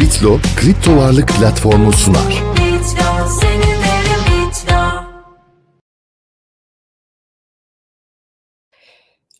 Bitlo kripto varlık platformu sunar.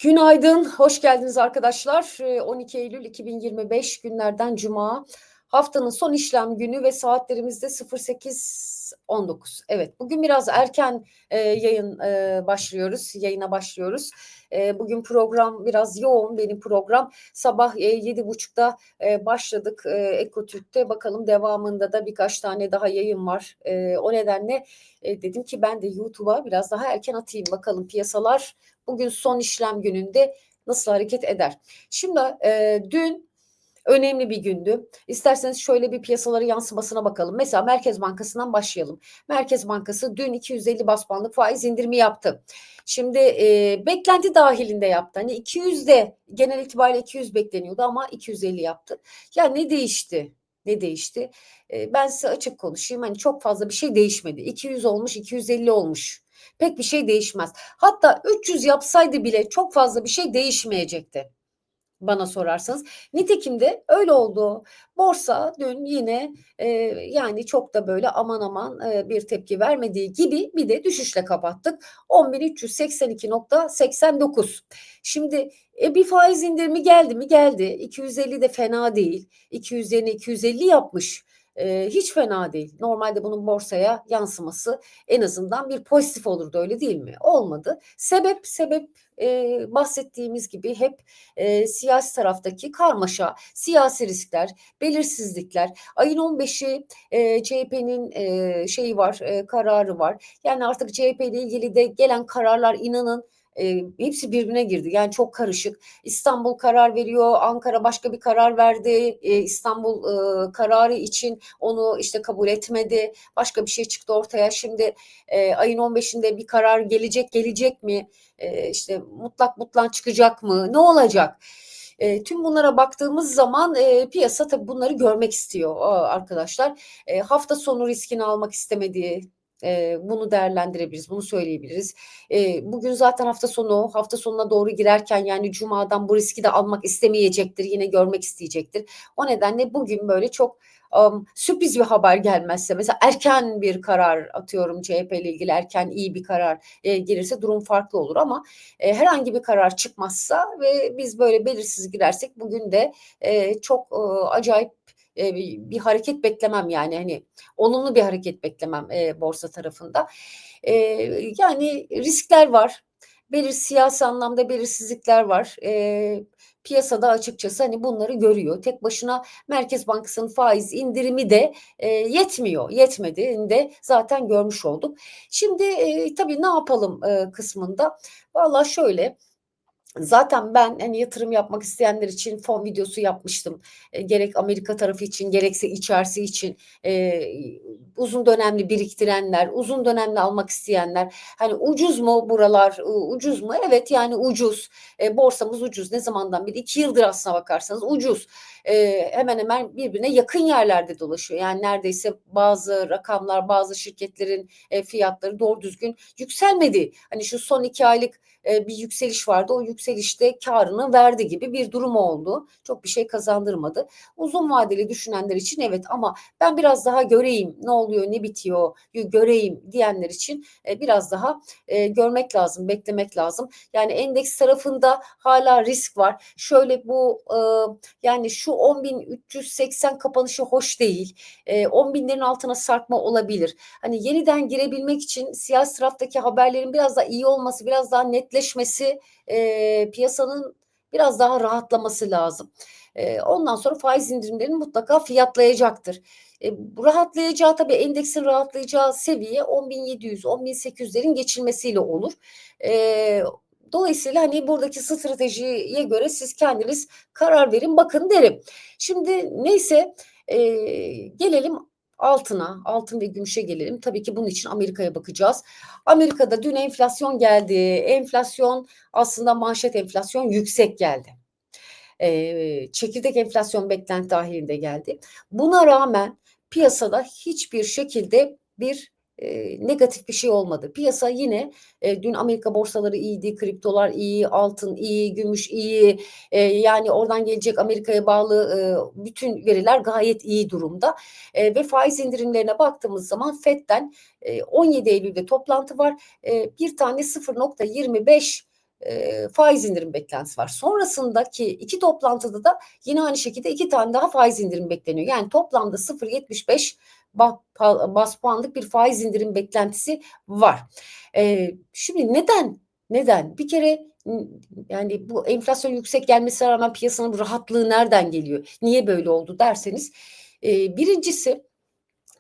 Günaydın, hoş geldiniz arkadaşlar. Ee, 12 Eylül 2025 günlerden Cuma. Haftanın son işlem günü ve saatlerimizde 08.19. Evet, bugün biraz erken e, yayın e, başlıyoruz, yayına başlıyoruz. E, bugün program biraz yoğun, benim program. Sabah e, 7.30'da e, başladık e, Ekotürk'te. Bakalım devamında da birkaç tane daha yayın var. E, o nedenle dedim ki ben de YouTube'a biraz daha erken atayım. Bakalım piyasalar bugün son işlem gününde nasıl hareket eder? Şimdi dün önemli bir gündü. İsterseniz şöyle bir piyasaları yansımasına bakalım. Mesela Merkez Bankası'ndan başlayalım. Merkez Bankası dün 250 bas puanlık faiz indirimi yaptı. Şimdi e, beklenti dahilinde yaptı. Hani 200 de genel itibariyle 200 bekleniyordu ama 250 yaptı. Ya ne değişti? Ne değişti? E, ben size açık konuşayım. Hani çok fazla bir şey değişmedi. 200 olmuş, 250 olmuş pek bir şey değişmez. Hatta 300 yapsaydı bile çok fazla bir şey değişmeyecekti bana sorarsanız. Nitekim de öyle oldu. Borsa dün yine e, yani çok da böyle aman aman e, bir tepki vermediği gibi bir de düşüşle kapattık. 10.382.89. Şimdi e, bir faiz indirimi geldi mi? Geldi. 250 de fena değil. 200 yerine 250 yapmış. E, hiç fena değil. Normalde bunun borsaya yansıması en azından bir pozitif olurdu öyle değil mi? Olmadı. Sebep sebep e, bahsettiğimiz gibi hep e, siyasi taraftaki karmaşa, siyasi riskler, belirsizlikler. Ayın 15'i e, CHP'nin e, şeyi var, e, kararı var. Yani artık CHP ile ilgili de gelen kararlar inanın e, hepsi birbirine girdi. Yani çok karışık. İstanbul karar veriyor, Ankara başka bir karar verdi. E, İstanbul e, kararı için onu işte kabul etmedi. Başka bir şey çıktı ortaya. Şimdi e, ayın 15'inde bir karar gelecek, gelecek mi? E, işte mutlak mutlak çıkacak mı? Ne olacak? E, tüm bunlara baktığımız zaman e, piyasa tabii bunları görmek istiyor arkadaşlar. E, hafta sonu riskini almak istemediği e, bunu değerlendirebiliriz, bunu söyleyebiliriz. E, bugün zaten hafta sonu, hafta sonuna doğru girerken yani Cuma'dan bu riski de almak istemeyecektir, yine görmek isteyecektir. O nedenle bugün böyle çok um, sürpriz bir haber gelmezse, mesela erken bir karar atıyorum CHP ile ilgili erken iyi bir karar e, gelirse durum farklı olur ama e, herhangi bir karar çıkmazsa ve biz böyle belirsiz girersek bugün de e, çok e, acayip e, bir, hareket beklemem yani hani olumlu bir hareket beklemem e, borsa tarafında. E, yani riskler var. Belir siyasi anlamda belirsizlikler var. E, piyasada açıkçası hani bunları görüyor. Tek başına Merkez Bankası'nın faiz indirimi de e, yetmiyor. Yetmediğini de zaten görmüş olduk. Şimdi e, tabii ne yapalım e, kısmında. Valla şöyle Zaten ben hani yatırım yapmak isteyenler için fon videosu yapmıştım. E, gerek Amerika tarafı için gerekse içerisi için e, uzun dönemli biriktirenler, uzun dönemli almak isteyenler. Hani ucuz mu buralar? Ucuz mu? Evet yani ucuz. E, borsamız ucuz. Ne zamandan beri? iki yıldır aslına bakarsanız ucuz. E, hemen hemen birbirine yakın yerlerde dolaşıyor. Yani neredeyse bazı rakamlar, bazı şirketlerin e, fiyatları doğru düzgün yükselmedi. Hani şu son iki aylık e, bir yükseliş vardı. O yükselişte karını verdi gibi bir durum oldu. Çok bir şey kazandırmadı. Uzun vadeli düşünenler için evet ama ben biraz daha göreyim ne oluyor ne bitiyor göreyim diyenler için e, biraz daha e, görmek lazım, beklemek lazım. Yani endeks tarafında hala risk var. Şöyle bu yani şu 10.380 kapanışı hoş değil. 10.000'lerin altına sarkma olabilir. Hani yeniden girebilmek için siyasi taraftaki haberlerin biraz daha iyi olması, biraz daha net netleşmesi e, piyasanın biraz daha rahatlaması lazım. E, ondan sonra faiz indirimlerinin mutlaka fiyatlayacaktır. E, rahatlayacağı tabii endeksin rahatlayacağı seviye 10.700, 10.800'lerin geçilmesiyle olur. E, Dolayısıyla hani buradaki stratejiye göre siz kendiniz karar verin bakın derim. Şimdi neyse e, gelelim altına, altın ve gümüşe gelelim. Tabii ki bunun için Amerika'ya bakacağız. Amerika'da dün enflasyon geldi. Enflasyon aslında manşet enflasyon yüksek geldi. Ee, çekirdek enflasyon beklenti dahilinde geldi. Buna rağmen piyasada hiçbir şekilde bir e, negatif bir şey olmadı. Piyasa yine e, dün Amerika borsaları iyiydi, kriptolar iyi, altın iyi, gümüş iyi. E, yani oradan gelecek Amerika'ya bağlı e, bütün veriler gayet iyi durumda. E, ve faiz indirimlerine baktığımız zaman FED'den e, 17 Eylül'de toplantı var. E, bir tane 0.25 e, faiz indirim beklentisi var. Sonrasındaki iki toplantıda da yine aynı şekilde iki tane daha faiz indirim bekleniyor. Yani toplamda 0.75 ba- pa- bas puanlık bir faiz indirim beklentisi var. E, şimdi neden? Neden? Bir kere yani bu enflasyon yüksek gelmesine rağmen piyasanın bu rahatlığı nereden geliyor? Niye böyle oldu derseniz e, birincisi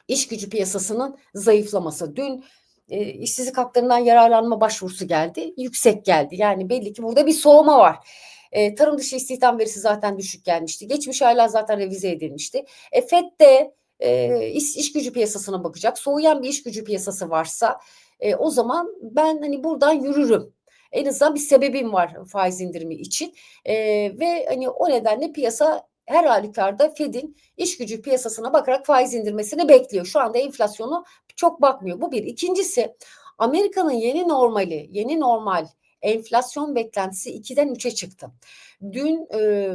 iş gücü piyasasının zayıflaması. Dün e, işsizlik haklarından yararlanma başvurusu geldi. Yüksek geldi. Yani belli ki burada bir soğuma var. E, tarım dışı istihdam verisi zaten düşük gelmişti. Geçmiş aylar zaten revize edilmişti. E, FED de e, iş, iş gücü piyasasına bakacak. Soğuyan bir iş gücü piyasası varsa e, o zaman ben hani buradan yürürüm. En azından bir sebebim var faiz indirimi için. E, ve hani o nedenle piyasa her halükarda Fed'in iş gücü piyasasına bakarak faiz indirmesini bekliyor. Şu anda enflasyonu çok bakmıyor. Bu bir. İkincisi Amerika'nın yeni normali, yeni normal enflasyon beklentisi 2'den 3'e çıktı. Dün e,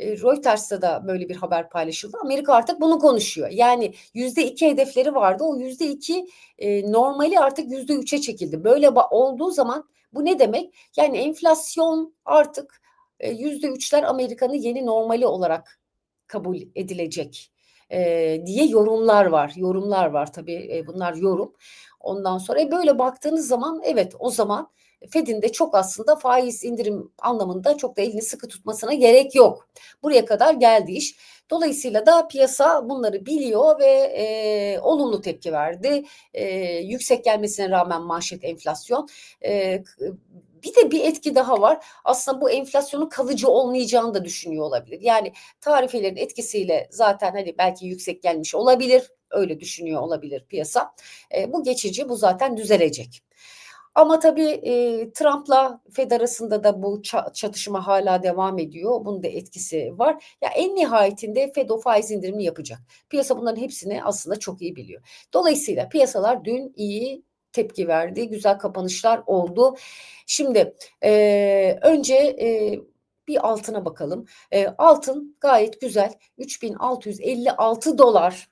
Reuters'ta da böyle bir haber paylaşıldı. Amerika artık bunu konuşuyor. Yani yüzde iki hedefleri vardı. O yüzde iki e, normali artık yüzde üçe çekildi. Böyle olduğu zaman bu ne demek? Yani enflasyon artık e, yüzde üçler Amerika'nın yeni normali olarak kabul edilecek e, diye yorumlar var. Yorumlar var tabii e, bunlar yorum. Ondan sonra e, böyle baktığınız zaman evet o zaman Fed'in de çok aslında faiz indirim anlamında çok da elini sıkı tutmasına gerek yok. Buraya kadar geldi iş. Dolayısıyla da piyasa bunları biliyor ve e, olumlu tepki verdi. E, yüksek gelmesine rağmen manşet enflasyon. E, bir de bir etki daha var. Aslında bu enflasyonun kalıcı olmayacağını da düşünüyor olabilir. Yani tarifelerin etkisiyle zaten hani belki yüksek gelmiş olabilir. Öyle düşünüyor olabilir piyasa. E, bu geçici, bu zaten düzelecek. Ama tabii e, Trump'la Fed arasında da bu ça- çatışma hala devam ediyor. Bunun da etkisi var. Ya en nihayetinde Fed o faiz indirimini yapacak. Piyasa bunların hepsini aslında çok iyi biliyor. Dolayısıyla piyasalar dün iyi tepki verdi. Güzel kapanışlar oldu. Şimdi e, önce e, bir altına bakalım. E, altın gayet güzel. 3656 dolar.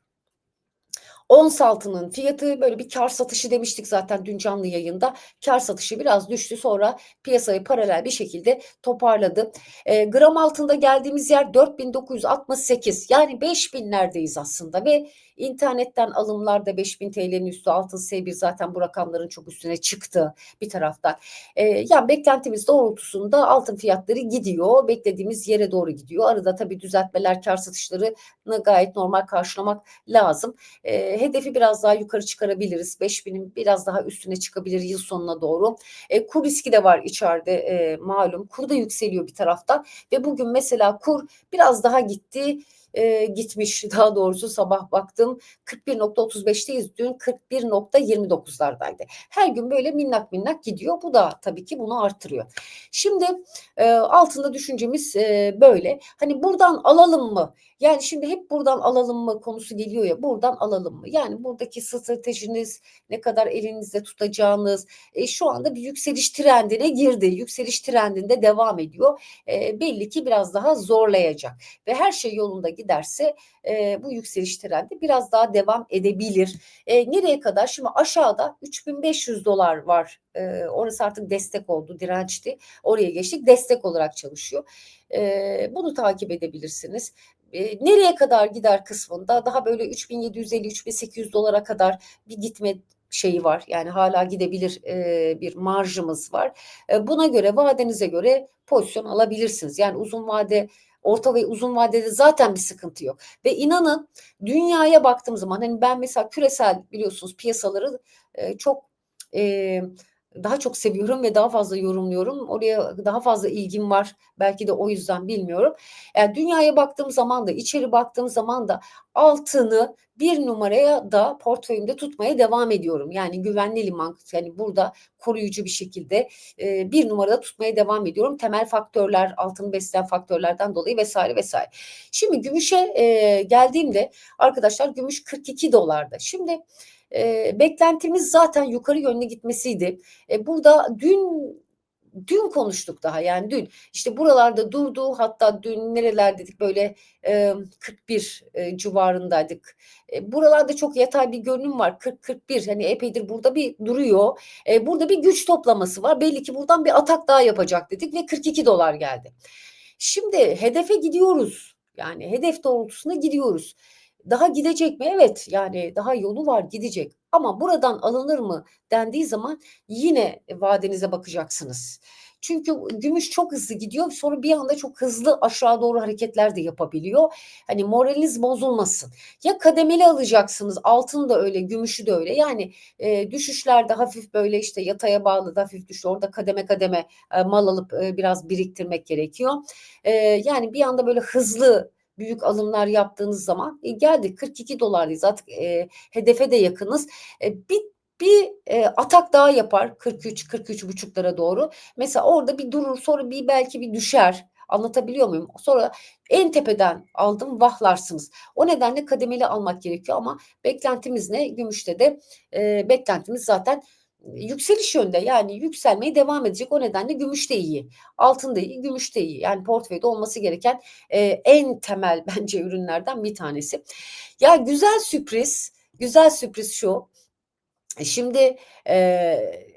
Ons altının fiyatı böyle bir kar satışı demiştik zaten dün canlı yayında. Kar satışı biraz düştü sonra piyasayı paralel bir şekilde toparladı. E, gram altında geldiğimiz yer 4968 yani 5000'lerdeyiz aslında ve internetten alımlarda 5000 TL'nin üstü altın S1 zaten bu rakamların çok üstüne çıktı bir taraftan. E, yani beklentimiz doğrultusunda altın fiyatları gidiyor. Beklediğimiz yere doğru gidiyor. Arada tabii düzeltmeler kar satışlarını gayet normal karşılamak lazım. E, hedefi biraz daha yukarı çıkarabiliriz. 5000'in biraz daha üstüne çıkabilir yıl sonuna doğru. E, kur riski de var içeride e, malum. Kur da yükseliyor bir taraftan ve bugün mesela kur biraz daha gitti e, gitmiş daha doğrusu sabah baktım 41.35'teyiz dün 41.29'lardaydı. Her gün böyle minnak minnak gidiyor. Bu da tabii ki bunu artırıyor. Şimdi e, altında düşüncemiz e, böyle. Hani buradan alalım mı? Yani şimdi hep buradan alalım mı konusu geliyor ya buradan alalım mı? Yani buradaki stratejiniz ne kadar elinizde tutacağınız e, şu anda bir yükseliş trendine girdi. Yükseliş trendinde devam ediyor. E, belli ki biraz daha zorlayacak ve her şey yolunda giderse e, bu yükseliş trendi biraz daha devam edebilir. E, nereye kadar? Şimdi aşağıda 3500 dolar var. E, orası artık destek oldu, dirençti. Oraya geçtik. Destek olarak çalışıyor. E, bunu takip edebilirsiniz. E, nereye kadar gider kısmında daha böyle 3750-3800 dolara kadar bir gitme şeyi var. Yani hala gidebilir e, bir marjımız var. E, buna göre vadenize göre pozisyon alabilirsiniz. Yani uzun vade orta ve uzun vadede zaten bir sıkıntı yok. Ve inanın dünyaya baktığım zaman hani ben mesela küresel biliyorsunuz piyasaları e, çok e, daha çok seviyorum ve daha fazla yorumluyorum. Oraya daha fazla ilgim var. Belki de o yüzden bilmiyorum. Yani dünyaya baktığım zaman da içeri baktığım zaman da altını bir numaraya da portföyümde tutmaya devam ediyorum. Yani güvenli liman yani burada koruyucu bir şekilde e, bir numarada tutmaya devam ediyorum. Temel faktörler, altını besleyen faktörlerden dolayı vesaire vesaire. Şimdi gümüşe e, geldiğimde arkadaşlar gümüş 42 dolarda. Şimdi e, beklentimiz zaten yukarı yönlü gitmesiydi. E, burada dün dün konuştuk daha yani dün işte buralarda durdu hatta dün nereler dedik böyle e, 41 e, civarındaydık. E, buralarda çok yatay bir görünüm var 40-41 hani epeydir burada bir duruyor. E, burada bir güç toplaması var belli ki buradan bir atak daha yapacak dedik ve 42 dolar geldi. Şimdi hedefe gidiyoruz yani hedef doğrultusunda gidiyoruz. Daha gidecek mi? Evet yani daha yolu var gidecek. Ama buradan alınır mı dendiği zaman yine vadenize bakacaksınız. Çünkü gümüş çok hızlı gidiyor sonra bir anda çok hızlı aşağı doğru hareketler de yapabiliyor. Hani moraliniz bozulmasın. Ya kademeli alacaksınız altın da öyle gümüşü de öyle. Yani e, düşüşlerde hafif böyle işte yataya bağlı da hafif düşüyor. Orada kademe kademe e, mal alıp e, biraz biriktirmek gerekiyor. E, yani bir anda böyle hızlı büyük alımlar yaptığınız zaman e, geldik 42 dolardayız artık e, hedefe de yakınız. E, bir bir e, atak daha yapar 43 43 buçuklara doğru. Mesela orada bir durur sonra bir belki bir düşer. Anlatabiliyor muyum? Sonra en tepeden aldım vahlarsınız. O nedenle kademeli almak gerekiyor ama beklentimiz ne? Gümüşte de e, beklentimiz zaten yükseliş yönde yani yükselmeye devam edecek. O nedenle gümüş de iyi, altın da iyi, gümüş de iyi. Yani portföyde olması gereken e, en temel bence ürünlerden bir tanesi. Ya güzel sürpriz, güzel sürpriz şu. Şimdi e,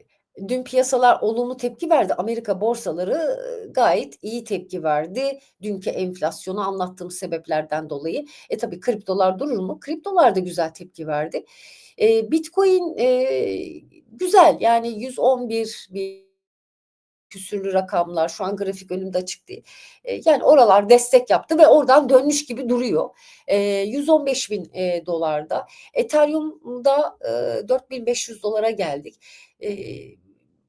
dün piyasalar olumlu tepki verdi. Amerika borsaları gayet iyi tepki verdi. Dünkü enflasyonu anlattığım sebeplerden dolayı. E tabii kriptolar durur mu? Kriptolar da güzel tepki verdi. E, Bitcoin e, güzel yani 111 bir küsürlü rakamlar şu an grafik önümde açık değil. E, yani oralar destek yaptı ve oradan dönmüş gibi duruyor. E, 115 bin e, dolarda. Ethereum'da e, 4500 dolara geldik. E,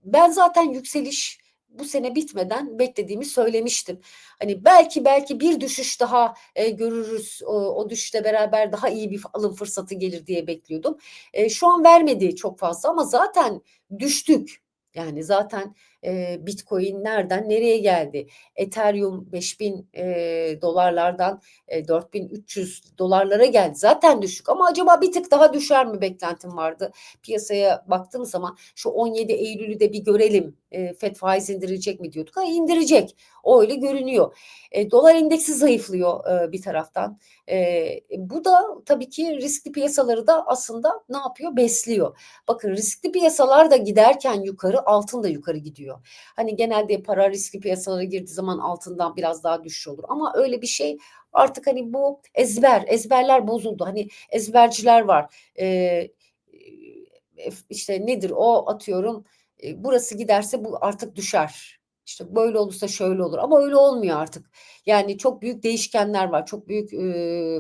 ben zaten yükseliş bu sene bitmeden beklediğimi söylemiştim. Hani belki belki bir düşüş daha e, görürüz. O, o düşüşle beraber daha iyi bir alım fırsatı gelir diye bekliyordum. E, şu an vermedi çok fazla ama zaten düştük. Yani zaten Bitcoin nereden nereye geldi? Ethereum 5000 e, dolarlardan e, 4300 dolarlara geldi. Zaten düşük ama acaba bir tık daha düşer mi beklentim vardı. Piyasaya baktığım zaman şu 17 Eylül'ü de bir görelim. E, FED faiz indirecek mi diyorduk. Ha indirecek. O öyle görünüyor. E, dolar endeksi zayıflıyor e, bir taraftan. E, bu da tabii ki riskli piyasaları da aslında ne yapıyor? Besliyor. Bakın riskli piyasalar da giderken yukarı altın da yukarı gidiyor. Hani genelde para riskli piyasalara girdiği zaman altından biraz daha düşüş olur. Ama öyle bir şey artık hani bu ezber, ezberler bozuldu. Hani ezberciler var. Ee, işte nedir o atıyorum burası giderse bu artık düşer. İşte böyle olursa şöyle olur ama öyle olmuyor artık. Yani çok büyük değişkenler var. Çok büyük e,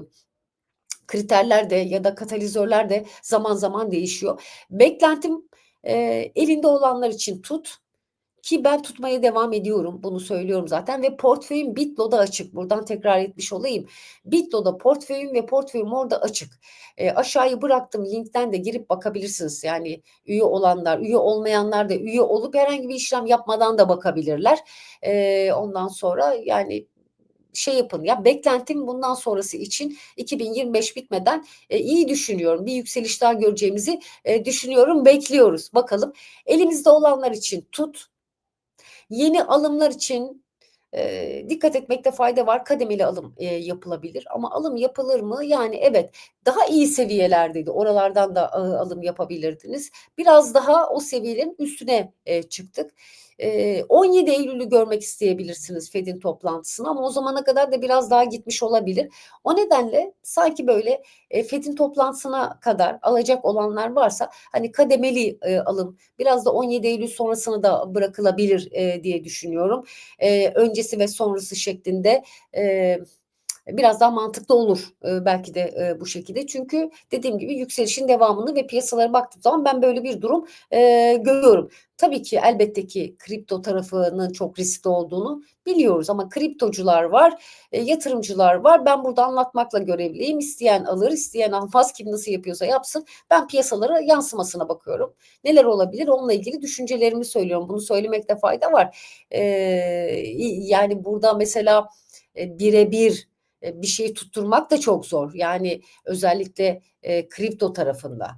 kriterler de ya da katalizörler de zaman zaman değişiyor. Beklentim e, elinde olanlar için tut ki ben tutmaya devam ediyorum. Bunu söylüyorum zaten ve portföyüm Bitlo'da açık. Buradan tekrar etmiş olayım. Bitlo'da portföyüm ve portföyüm orada açık. E, aşağıya bıraktım linkten de girip bakabilirsiniz. Yani üye olanlar, üye olmayanlar da üye olup herhangi bir işlem yapmadan da bakabilirler. E, ondan sonra yani şey yapın ya beklentim bundan sonrası için 2025 bitmeden e, iyi düşünüyorum. Bir yükseliş daha göreceğimizi e, düşünüyorum. Bekliyoruz. Bakalım. Elimizde olanlar için tut. Yeni alımlar için e, dikkat etmekte fayda var. Kademeli alım e, yapılabilir ama alım yapılır mı? Yani evet daha iyi seviyelerdeydi. Oralardan da e, alım yapabilirdiniz. Biraz daha o seviyelerin üstüne e, çıktık. 17 Eylül'ü görmek isteyebilirsiniz Fed'in toplantısını ama o zamana kadar da biraz daha gitmiş olabilir. O nedenle sanki böyle Fed'in toplantısına kadar alacak olanlar varsa hani kademeli alım biraz da 17 Eylül sonrasını da bırakılabilir diye düşünüyorum. Öncesi ve sonrası şeklinde biraz daha mantıklı olur belki de bu şekilde. Çünkü dediğim gibi yükselişin devamını ve piyasalara baktığım zaman ben böyle bir durum görüyorum. Tabii ki elbette ki kripto tarafının çok riskli olduğunu biliyoruz ama kriptocular var, yatırımcılar var. Ben burada anlatmakla görevliyim. İsteyen alır, isteyen almaz. Kim nasıl yapıyorsa yapsın. Ben piyasalara yansımasına bakıyorum. Neler olabilir onunla ilgili düşüncelerimi söylüyorum. Bunu söylemekte fayda var. yani burada mesela birebir bir şey tutturmak da çok zor. Yani özellikle e, kripto tarafında.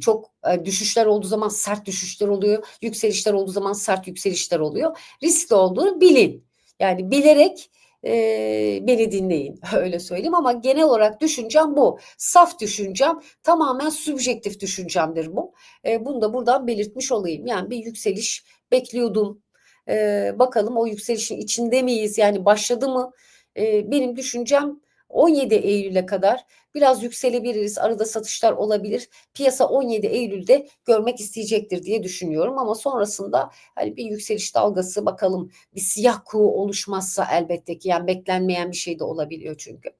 çok e, düşüşler olduğu zaman sert düşüşler oluyor. Yükselişler olduğu zaman sert yükselişler oluyor. Riskli olduğunu bilin. Yani bilerek e, beni dinleyin öyle söyleyeyim ama genel olarak düşüncem bu. Saf düşüncem tamamen subjektif düşüncemdir bu. E, bunu da buradan belirtmiş olayım. Yani bir yükseliş bekliyordum. E, bakalım o yükselişin içinde miyiz? Yani başladı mı? E, benim düşüncem 17 Eylül'e kadar biraz yükselebiliriz. Arada satışlar olabilir. Piyasa 17 Eylül'de görmek isteyecektir diye düşünüyorum ama sonrasında hani bir yükseliş dalgası bakalım bir siyah kuğu oluşmazsa elbette ki yani beklenmeyen bir şey de olabiliyor çünkü.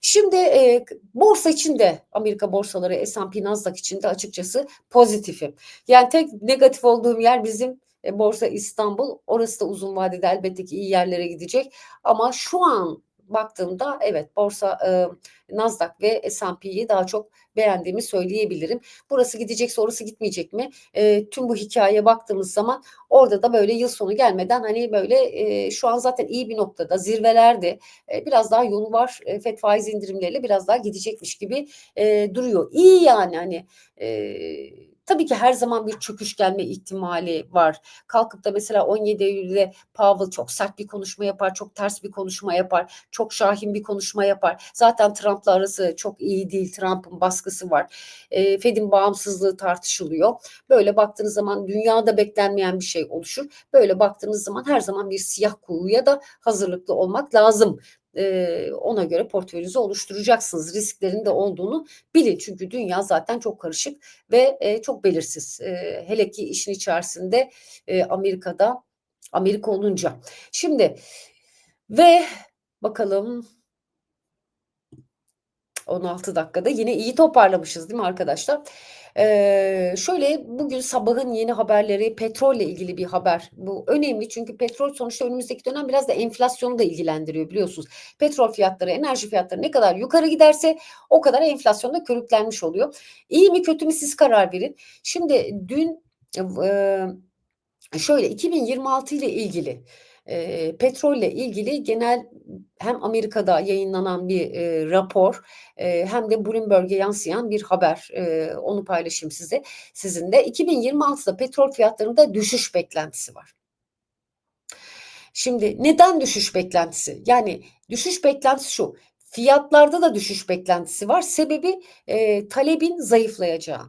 Şimdi e, borsa için de Amerika borsaları S&P Nasdaq için de açıkçası pozitifim. Yani tek negatif olduğum yer bizim e, Borsa İstanbul. Orası da uzun vadede elbette ki iyi yerlere gidecek. Ama şu an baktığımda evet borsa e, Nasdaq ve S&P'yi daha çok beğendiğimi söyleyebilirim. Burası gidecekse orası gitmeyecek mi? E, tüm bu hikayeye baktığımız zaman orada da böyle yıl sonu gelmeden hani böyle e, şu an zaten iyi bir noktada zirvelerde e, biraz daha yolu var. E, FED faiz indirimleriyle biraz daha gidecekmiş gibi e, duruyor. İyi yani hani e, Tabii ki her zaman bir çöküş gelme ihtimali var. Kalkıp da mesela 17 Eylül'de Powell çok sert bir konuşma yapar, çok ters bir konuşma yapar, çok şahin bir konuşma yapar. Zaten Trump'la arası çok iyi değil. Trump'ın baskısı var. E, Fed'in bağımsızlığı tartışılıyor. Böyle baktığınız zaman dünyada beklenmeyen bir şey oluşur. Böyle baktığınız zaman her zaman bir siyah kuyuya da hazırlıklı olmak lazım e, ona göre portföyünüzü oluşturacaksınız. Risklerin de olduğunu bilin. Çünkü dünya zaten çok karışık ve e, çok belirsiz. E, hele ki işin içerisinde e, Amerika'da Amerika olunca. Şimdi ve bakalım 16 dakikada yine iyi toparlamışız değil mi arkadaşlar? Ee, şöyle bugün sabahın yeni haberleri petrolle ilgili bir haber. Bu önemli çünkü petrol sonuçta önümüzdeki dönem biraz da enflasyonu da ilgilendiriyor biliyorsunuz. Petrol fiyatları, enerji fiyatları ne kadar yukarı giderse o kadar enflasyonda körüklenmiş oluyor. İyi mi kötü mü siz karar verin. Şimdi dün e, şöyle 2026 ile ilgili e, petrolle ilgili genel hem Amerika'da yayınlanan bir e, rapor e, hem de Bloomberg'e yansıyan bir haber. E, onu paylaşayım size sizinle. 2026'da petrol fiyatlarında düşüş beklentisi var. Şimdi neden düşüş beklentisi? Yani düşüş beklentisi şu. Fiyatlarda da düşüş beklentisi var. Sebebi e, talebin zayıflayacağı.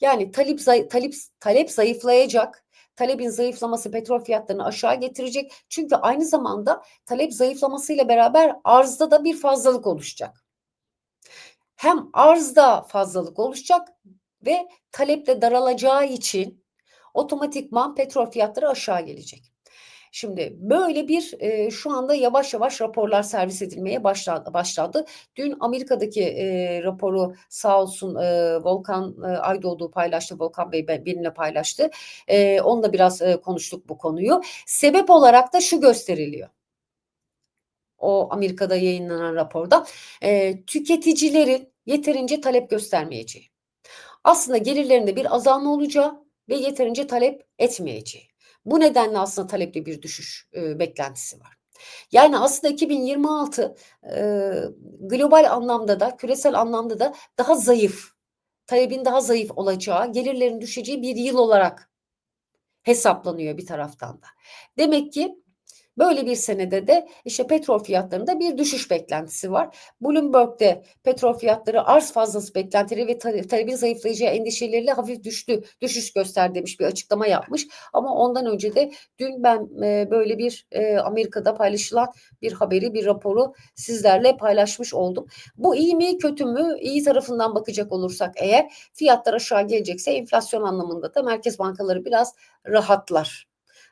Yani talep talep talep zayıflayacak talebin zayıflaması petrol fiyatlarını aşağı getirecek. Çünkü aynı zamanda talep zayıflamasıyla beraber arzda da bir fazlalık oluşacak. Hem arzda fazlalık oluşacak ve taleple daralacağı için otomatikman petrol fiyatları aşağı gelecek. Şimdi böyle bir e, şu anda yavaş yavaş raporlar servis edilmeye başladı. başladı. Dün Amerika'daki e, raporu sağ olsun e, Volkan e, Aydoğdu paylaştı. Volkan Bey benimle paylaştı. E, onunla biraz e, konuştuk bu konuyu. Sebep olarak da şu gösteriliyor o Amerika'da yayınlanan raporda e, tüketicilerin yeterince talep göstermeyeceği. Aslında gelirlerinde bir azalma olacağı ve yeterince talep etmeyeceği. Bu nedenle aslında talepte bir düşüş e, beklentisi var. Yani aslında 2026 e, global anlamda da küresel anlamda da daha zayıf, talebin daha zayıf olacağı, gelirlerin düşeceği bir yıl olarak hesaplanıyor bir taraftan da. Demek ki Böyle bir senede de işte petrol fiyatlarında bir düşüş beklentisi var. Bloomberg'de petrol fiyatları arz fazlası beklentileri ve talebin zayıflayacağı endişeleriyle hafif düştü, düşüş göster demiş bir açıklama yapmış. Ama ondan önce de dün ben e, böyle bir e, Amerika'da paylaşılan bir haberi, bir raporu sizlerle paylaşmış oldum. Bu iyi mi, kötü mü? İyi tarafından bakacak olursak eğer fiyatlar aşağı gelecekse enflasyon anlamında da merkez bankaları biraz rahatlar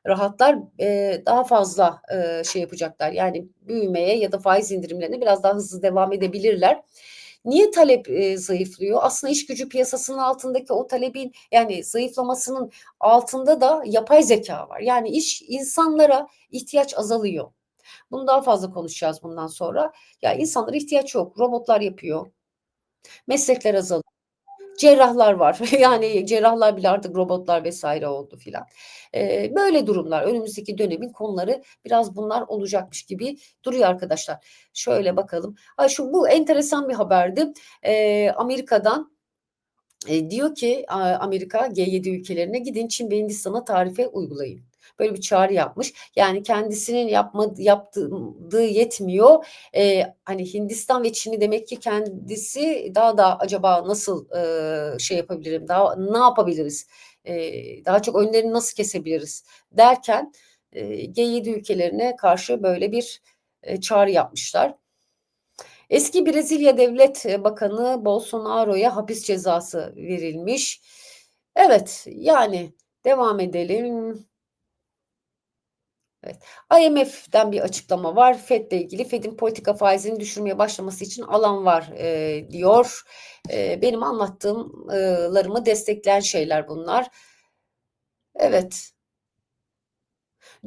rahatlar e, daha fazla e, şey yapacaklar. Yani büyümeye ya da faiz indirimlerine biraz daha hızlı devam edebilirler. Niye talep e, zayıflıyor? Aslında iş gücü piyasasının altındaki o talebin yani zayıflamasının altında da yapay zeka var. Yani iş insanlara ihtiyaç azalıyor. Bunu daha fazla konuşacağız bundan sonra. Ya insanlara ihtiyaç yok. Robotlar yapıyor. Meslekler azalıyor cerrahlar var. Yani cerrahlar bile artık robotlar vesaire oldu filan. Ee, böyle durumlar önümüzdeki dönemin konuları biraz bunlar olacakmış gibi duruyor arkadaşlar. Şöyle bakalım. Ha, şu bu enteresan bir haberdi. Ee, Amerika'dan E, diyor ki Amerika G7 ülkelerine gidin Çin ve Hindistan'a tarife uygulayın. Böyle bir çağrı yapmış. Yani kendisinin yapmadığı, yaptığı yetmiyor. E, hani Hindistan ve Çin'i demek ki kendisi daha da acaba nasıl e, şey yapabilirim, daha ne yapabiliriz, e, daha çok önlerini nasıl kesebiliriz derken e, G7 ülkelerine karşı böyle bir e, çağrı yapmışlar. Eski Brezilya Devlet e, Bakanı Bolsonaro'ya hapis cezası verilmiş. Evet, yani devam edelim. Evet. IMF'den bir açıklama var. FED'le ilgili FED'in politika faizini düşürmeye başlaması için alan var e, diyor. E, benim anlattığımlarımı destekleyen şeyler bunlar. Evet.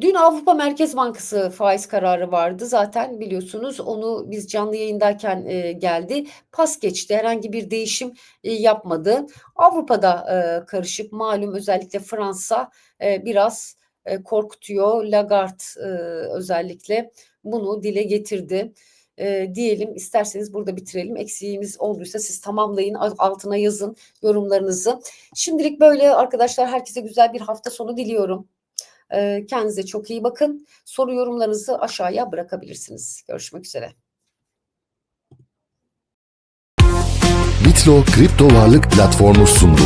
Dün Avrupa Merkez Bankası faiz kararı vardı. Zaten biliyorsunuz onu biz canlı yayındayken e, geldi. Pas geçti. Herhangi bir değişim e, yapmadı. Avrupa'da e, karışık. Malum özellikle Fransa e, biraz e, korkutuyor. Lagarde e, özellikle bunu dile getirdi. E, diyelim isterseniz burada bitirelim. Eksiğimiz olduysa siz tamamlayın. Altına yazın yorumlarınızı. Şimdilik böyle arkadaşlar herkese güzel bir hafta sonu diliyorum. Ee, Kendinize çok iyi bakın. Soru yorumlarınızı aşağıya bırakabilirsiniz. Görüşmek üzere. Bitlo kripto varlık platformu sundu.